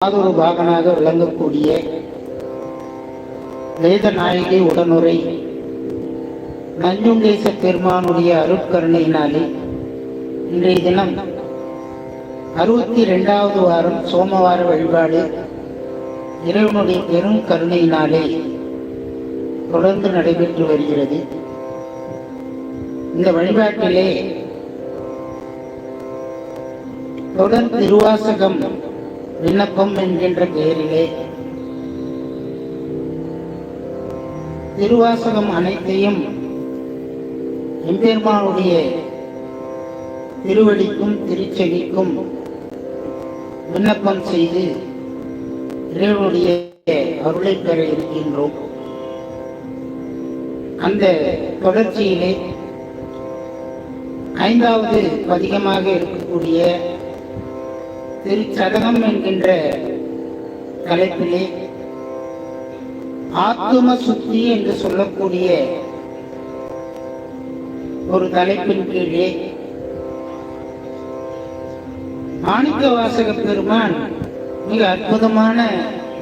மாதொரு பாகனாக விளங்கக்கூடிய வேதநாயகி உடனுரை நஞ்சுண்டேச பெருமானுடைய அருட்கருணையினாலே இன்றைய தினம் அறுபத்தி ரெண்டாவது வாரம் சோமவார வழிபாடு இறைவனுடைய பெரும் கருணையினாலே தொடர்ந்து நடைபெற்று வருகிறது. இந்த வழிபாட்டிலே தொடர் திருவாசகம் விண்ணப்பம் என்கின்ற பெயரிலே. திருவாசகம் அனைத்தையும் எம்பெருமானுடைய திருவடிக்கும் திருச்செவிக்கும் விண்ணப்பம் செய்து இறைவனுடைய அருளை பெற இருக்கின்றோம். அந்த தொடர்ச்சியிலே ஐந்தாவது பதிகமாக இருக்கக்கூடிய திருச்சதகம் என்கின்ற தலைப்பிலே ஆத்தும சுத்தி என்று சொல்லக்கூடிய ஒரு தலைப்பின் கீழே மாணிக்க வாசக பெருமான் மிக அற்புதமான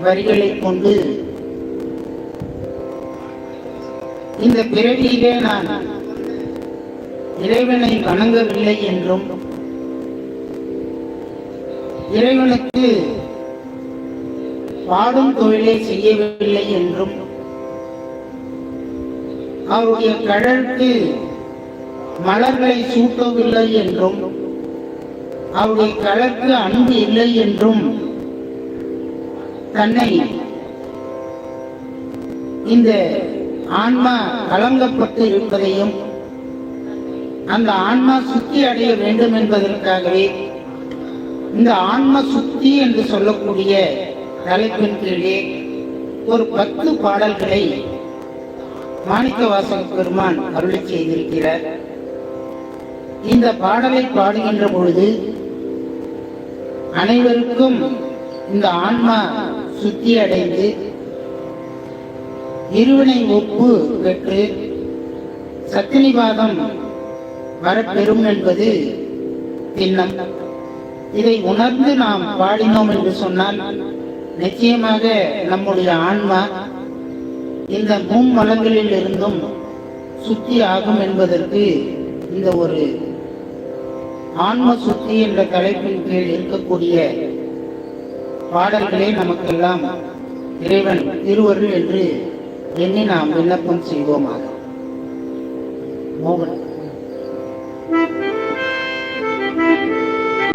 வரிகளை கொண்டு இந்த பிறவியிலே நான் இறைவனை வணங்கவில்லை என்றும் இறைவனுக்கு பாடும் தொழிலை செய்யவில்லை என்றும் அவருடைய கடலுக்கு மலர்களை சூட்டவில்லை என்றும் அவருடைய கடலுக்கு அன்பு இல்லை என்றும் தன்னை இந்த ஆன்மா கலங்கப்பட்டு இருப்பதையும் அந்த ஆன்மா சுத்தி அடைய வேண்டும் என்பதற்காகவே இந்த ஆன்ம சுத்தி என்று சொல்லக்கூடிய தலைப்பின் கீழே ஒரு பத்து பாடல்களை மாணிக்க வாசக பெருமான் அருளி செய்திருக்கிறார். இந்த பாடலை பாடுகின்ற பொழுது அனைவருக்கும் இந்த ஆன்மா சுத்தி அடைந்து இருவினை ஒப்பு பெற்று சத்தினிவாதம் வரப்பெறும் என்பது பின்னம். இதை உணர்ந்து நாம் பாடினோம் என்று சொன்னால் நிச்சயமாக நம்முடைய ஆன்மா இந்த மும்மலங்களில் இருந்தும் சுத்தி ஆகும் என்பதற்கு இந்த ஒரு ஆன்ம சுத்தி என்ற தலைப்பின் கீழ் இருக்கக்கூடிய பாடல்களே நமக்கெல்லாம் இறைவன் திருவருள் என்று எண்ணி நாம் விண்ணப்பம் செய்வோமாக. மோகன்.